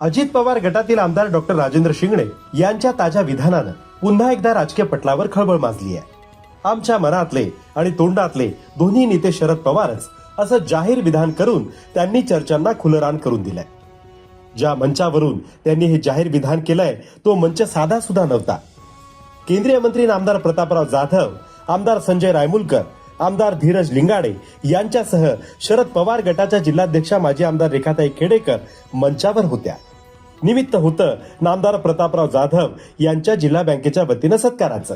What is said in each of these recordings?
अजित पवार गटातील आमदार डॉक्टर राजेंद्र शिंगणे यांच्या ताज्या विधानानं पुन्हा एकदा राजकीय पटलावर खळबळ माजली आहे. आमच्या मनातले आणि तोंडातले दोन्ही नेते शरद पवारच असं जाहीर विधान करून त्यांनी चर्चांना खुलं करून दिलंय. ज्या मंचावरून त्यांनी हे जाहीर विधान केलंय तो मंच साधा सुद्धा नव्हता. केंद्रीय मंत्री आमदार प्रतापराव जाधव आमदार संजय रायमुलकर आमदार धीरज लिंगाडे यांच्यासह शरद पवार गटाच्या जिल्हाध्यक्षा माजी आमदार रेखाताई खेडेकर मंचावर होत्या. निमित्त होतं नामदार प्रतापराव जाधव यांच्या जिल्हा बँकेच्या वतीनं सत्काराचं.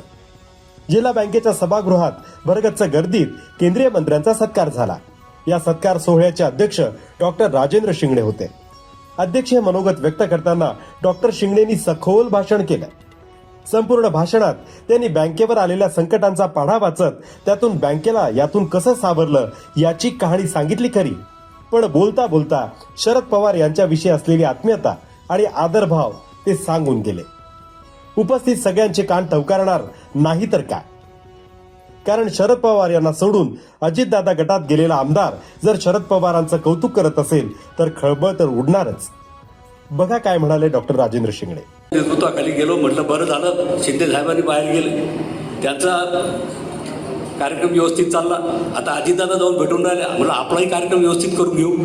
जिल्हा बँकेच्या सभागृहात भरगच्च गर्दीत केंद्रीय मंत्र्यांचा सत्कार झाला. या सत्कार सोहळ्याचे अध्यक्ष डॉक्टर राजेंद्र शिंगणे होते. अध्यक्षीय मनोगत व्यक्त करताना डॉक्टर शिंगणेंनी सखोल भाषण केलं. संपूर्ण भाषणात त्यांनी बँकेवर आलेल्या संकटांचा पाढा वाचत त्यातून बँकेला यातून कसं सावरलं याची कहाणी सांगितली खरी. पण बोलता बोलता शरद पवार यांच्याविषयी असलेली आत्मीयता आणि आदरभाव ते सांगून गेले. उपस्थित सगळ्यांचे कान टवकारणार नाही तर काय? कारण शरद पवार यांना सोडून अजितदादा गटात गेलेला आमदार जर शरद पवारांचं कौतुक करत असेल तर खळबळ तर उडणारच. बघा काय म्हणाले डॉक्टर राजेंद्र शिंगणे. नेतृत्वाखाली गेलो म्हटलं बरं झालं शिंदे साहेबांनी बाहेर गेले. त्यांचा कार्यक्रम व्यवस्थित चालला. आता अजितदादा जाऊन भेटून राहिले. म्हणलं आपलाही कार्यक्रम व्यवस्थित करून घेऊ.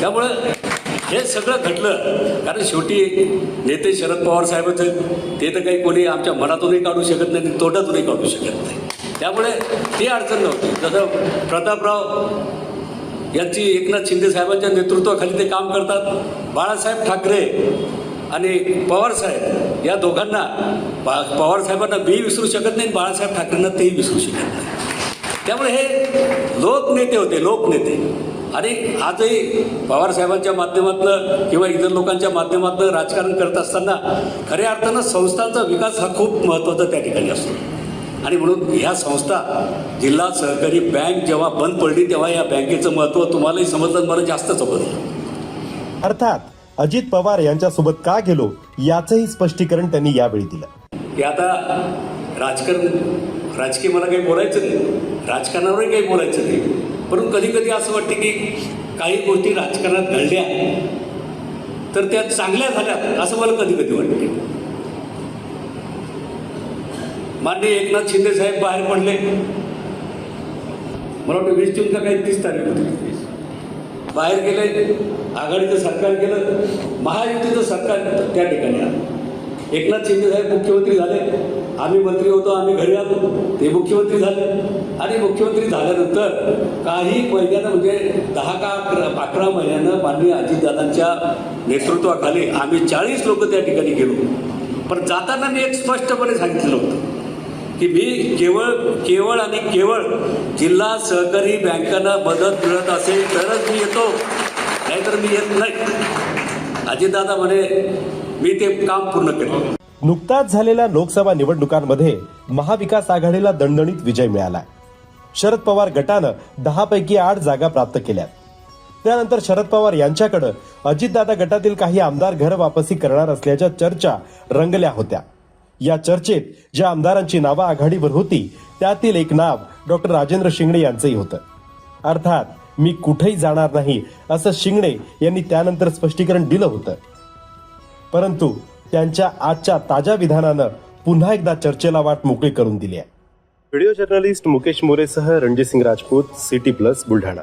त्यामुळे हे सगळं घडलं कारण शेवटी नेते शरद पवार साहेब ते तर काही कोणी आमच्या मनातूनही काढू शकत नाही आणि तोंडातूनही काढू शकत नाही. त्यामुळे ती अडचण नव्हती. जसं प्रतापराव यांची एकनाथ शिंदे साहेबांच्या नेतृत्वाखाली ते काम करतात. बाळासाहेब ठाकरे आणि पवारसाहेब या दोघांना बा पवार साहेबांना मी विसरू शकत नाही बाळासाहेब ठाकरेंना तेही विसरू शकत नाही. त्यामुळे हे लोकनेते होते लोकनेते. आणि आजही पवार साहेबांच्या माध्यमातून किंवा इतर लोकांच्या माध्यमातून राजकारण करत असताना खऱ्या अर्थानं संस्थांचा विकास हा खूप महत्त्वाचा त्या ठिकाणी असतो. आणि म्हणून ह्या संस्था जिल्हा सहकारी बँक जेव्हा बंद पडली तेव्हा या बँकेचं महत्त्व तुम्हालाही समजलं मला जास्त समजलं. अर्थात अजित पवार यांच्यासोबत का गेलो याचंही स्पष्टीकरण त्यांनी यावेळी दिलं. की आता राजकारण राजकीय मला काही बोलायचं नाही. राजकारणावरही काही बोलायचं नाही. परंतु कधी कधी असं वाटतं की काही गोष्टी राजकारणात घडल्या तर त्या चांगल्या झाल्या असं मला कधी कधी वाटते. माननीय एकनाथ शिंदे साहेब बाहेर पडले. मला वाटतं वीस जून का काही तीस तारीख होती. बाहेर गेले आघाडीचं सरकार गेलं महायुतीचं सरकार त्या ठिकाणी आलं. एकनाथ शिंदे साहेब मुख्यमंत्री झाले. आम्ही मंत्री होतो आम्ही घरी आलो. ते मुख्यमंत्री झाले. आणि मुख्यमंत्री झाल्यानंतर काही महिन्यानं म्हणजे दहा का अकरा अकरा महिन्यानं माननीय अजितदादांच्या नेतृत्वाखाली आम्ही चाळीस लोक त्या ठिकाणी गेलो. पण जाताना मी एक स्पष्टपणे सांगितलं होतं की मी केवळ केवळ आणि केवळ जिल्हा सहकारी बँकांना मदत मिळत असेल तरच मी येतो. नाहीतर मी येत नाही. अजितदादा म्हणे मी ते काम पूर्ण करेन. नुकताच झालेल्या लोकसभा निवडणुकांमध्ये महाविकास आघाडीला दणदणीत विजय मिळाला शरद पवार गटानं दहा पैकी आठ जागा प्राप्त केल्या त्यानंतर शरद पवार यांच्याकडे अजितदादा गटातील काही आमदार घर वापसी करणार असल्याच्या चर्चा रंगल्या होत्या. या चर्चेत ज्या आमदारांची नावं आघाडीवर होती त्यातील एक नाव डॉक्टर राजेंद्र शिंगणे यांचंही होतं. अर्थात मी कुठेही जाणार नाही असं शिंगणे यांनी त्यानंतर स्पष्टीकरण दिलं होतं. परंतु त्यांच्या आजच्या ताज्या विधानानं पुन्हा एकदा चर्चेला वाट मोकळी करून दिली आहे. व्हिडिओ जर्नलिस्ट मुकेश मोरेसह रणजित सिंग राजपूत सिटी प्लस बुलढाणा.